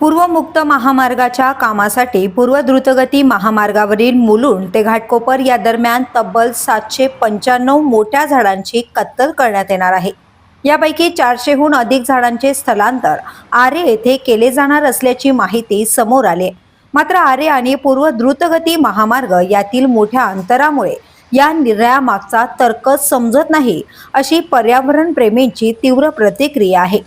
पूर्वमुक्त महामार्गाच्या कामासाठी पूर्व द्रुतगती महामार्गावरील मुलुंड ते घाटकोपर या दरम्यान तब्बल सातशे पंच्याण्णव मोठ्या झाडांची कत्तल करण्यात येणार आहे. यापैकी चारशेहून अधिक झाडांचे स्थलांतर आरे येथे केले जाणार असल्याची माहिती समोर आली मात्र आरे आणि पूर्व द्रुतगती महामार्ग यातील मोठ्या अंतरामुळे या निर्णयामागचा तर्कच समजत नाही अशी पर्यावरण प्रेमींची तीव्र प्रतिक्रिया आहे.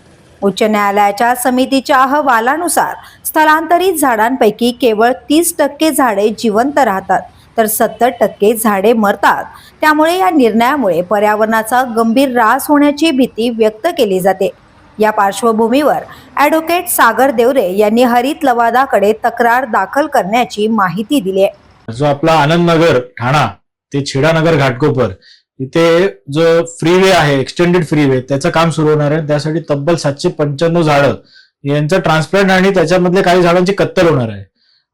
उच्च न्यायालयाच्या समितीच्या अहवालानुसार स्थलांतरित झाडांपैकी केवळ तीस टक्के झाडे जिवंत राहतात तर सत्तर टक्के झाडे मरतात. त्यामुळे या निर्णयामुळे पर्यावरणाचा गंभीर ऱ्हास होण्याची भीती व्यक्त केली जाते. या पार्श्वभूमीवर ॲडव्होकेट सागर देवरे यांनी हरित लवादाकडे तक्रार दाखल करण्याची माहिती दिली आहे. जो आपला आनंदनगर ठाणा ते छेडानगर घाटकोपर इथे जो फ्रीवे आहे एक्सटेंडेड फ्रीवे त्याचं काम सुरू होणार आहे. त्यासाठी तब्बल सातशे पंच्याण्णव झाडं यांचं ट्रान्सप्लांट आणि त्याच्यामधले काही झाडांची कत्तल होणार आहे.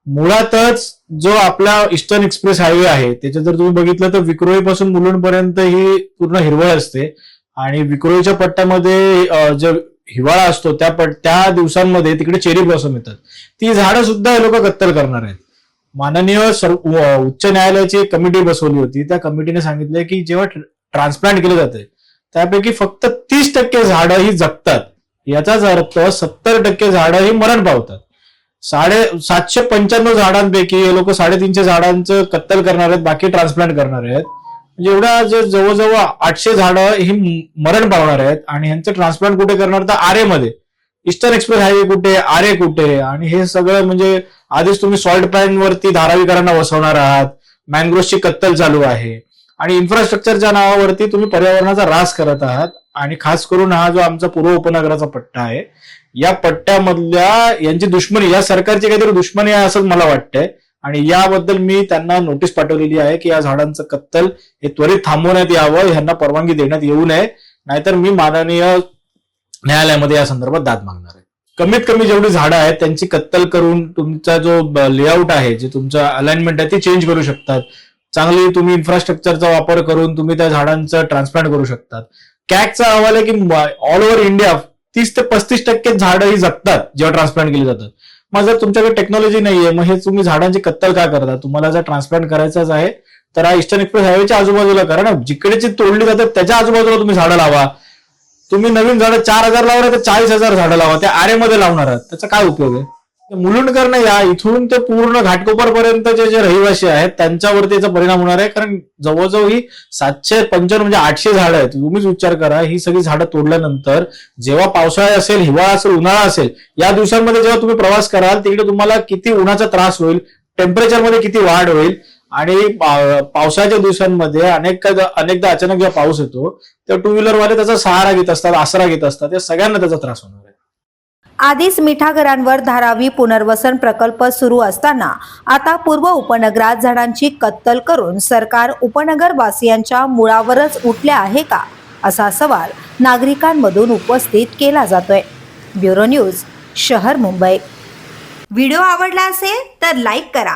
मुळातच जो आपला ईस्टर्न एक्सप्रेस हायवे आहे त्याच्या जर तुम्ही बघितलं तर विक्रोळी पासून मुलुंडपर्यंत ही पूर्ण हिरवळ असते. आणि विक्रोळीच्या पट्ट्यामध्ये जे जो हिवाळा असतो त्या पट त्या दिवसांमध्ये तिकडे चेरी ब्लॉसम येतात. ती झाडं सुद्धा हे लोक कत्तल करणार आहेत. माननीय सर्व उच्च न्यायालयाची एक कमिटी बसवली होती. त्या कमिटीने सांगितलंय की जेव्हा ट्रान्सप्लांट केलं जाते त्यापैकी फक्त तीस टक्के झाडं ही जगतात. याचाच अर्थ सत्तर टक्के झाडं ही मरण पावतात. साडे सातशे पंच्याण्णव झाडांपैकी हे लोक साडेतीनशे झाडांचं कत्तल करणार आहेत बाकी ट्रान्सप्लांट करणार आहेत. म्हणजे एवढ्या जे जवळजवळ आठशे झाडं ही मरण पावणार आहेत आणि ह्यांचं ट्रान्सप्लांट कुठे करणार? तर आरेमध्ये. ईस्टर्न एक्सप्रेस हायवे कुठे आरे कुठे? आणि हे सगळं म्हणजे आधीच तुम्ही सॉल्ट पॅन वरती धारावीकरांना वसवणार आहात. मॅनग्रोव्हची कत्तल चालू आहे. आणि इन्फ्रास्ट्रक्चरच्या नावावरती तुम्ही पर्यावरणाचा ऱ्हास करत आहात. आणि खास करून हा जो आमचा पूर्व उपनगराचा पट्टा आहे या पट्ट्यामधल्या यांची दुश्मनी या सरकारची काहीतरी दुश्मनी आहे असं मला वाटतंय. आणि याबद्दल मी त्यांना नोटीस पाठवलेली आहे की या झाडांचं कत्तल हे त्वरित थांबवण्यात यावं ह्यांना परवानगी देण्यात येऊ नये. नाहीतर मी माननीय न्यायालयामध्ये या संदर्भात दाद मागणार आहे. कमीत कमी जेवढी झाडं आहेत त्यांची कत्तल करून तुमचा जो लेआउट आहे जे तुमचं अलाइनमेंट आहे ते चेंज करू शकतात. चांगली तुम्ही इन्फ्रास्ट्रक्चरचा वापर करून तुम्ही त्या झाडांचं ट्रान्सप्लांट करू शकतात. कॅकचा अहवाल आहे की ऑल ओव्हर इंडिया तीस ते पस्तीस टक्के झाडं ही जगतात जेव्हा ट्रान्सप्लांट केली जातात. मग जर तुमच्याकडे टेक्नॉलॉजी नाहीये मग हे तुम्ही झाडांची कत्तल का करता? तुम्हाला जर ट्रान्सप्लांट करायचाच आहे तर हा ईस्टर्न एक्सप्रेस हायवेच्या आजूबाजूला करा ना. जिकडे जी तोडली जातात त्याच्या आजूबाजूला तुम्ही झाडं लावा. तुम्ही नवीन झाडं चार हजार लावणार तर चाळीस हजार झाडं लावा. त्या आरेमध्ये लावणार आहात. त्याचा काय उपयोग आहे? मुलुंडकरनं या इथून ते पूर्ण घाटकोपर पर्यंतचे जे रहिवासी आहेत त्यांच्यावरती याचा परिणाम होणार आहे. कारण जवळजवळ ही सातशे पंच्याण्णव म्हणजे आठशे झाडं आहेत. तुम्हीच विचार करा ही सगळी झाडं तोडल्यानंतर जेव्हा पावसाळा असेल हिवाळा असेल उन्हाळा असेल या दिवसांमध्ये जेव्हा तुम्ही प्रवास कराल तिकडे तुम्हाला किती उन्हाचा त्रास होईल टेम्परेचरमध्ये किती वाढ होईल आणि पावसाच्या दिवसांमध्ये अनेक अनेकदा अचानक जेव्हा पाऊस येतो तेव्हा टू व्हीलरवाले त्याचा सहारा घेत असतात आसरा घेत असतात या सगळ्यांना त्याचा त्रास होणार आहे. आधीच मिठागरांवर धारावी पुनर्वसन प्रकल्प सुरू असताना आता पूर्व उपनगरात झाडांची कत्तल करून सरकार उपनगरवासियांच्या मुळावरच उठले आहे का? असा सवाल नागरिकांमधून उपस्थित केला जातोय. ब्युरो न्यूज शहर मुंबई. व्हिडिओ आवडला असेल तर लाईक करा.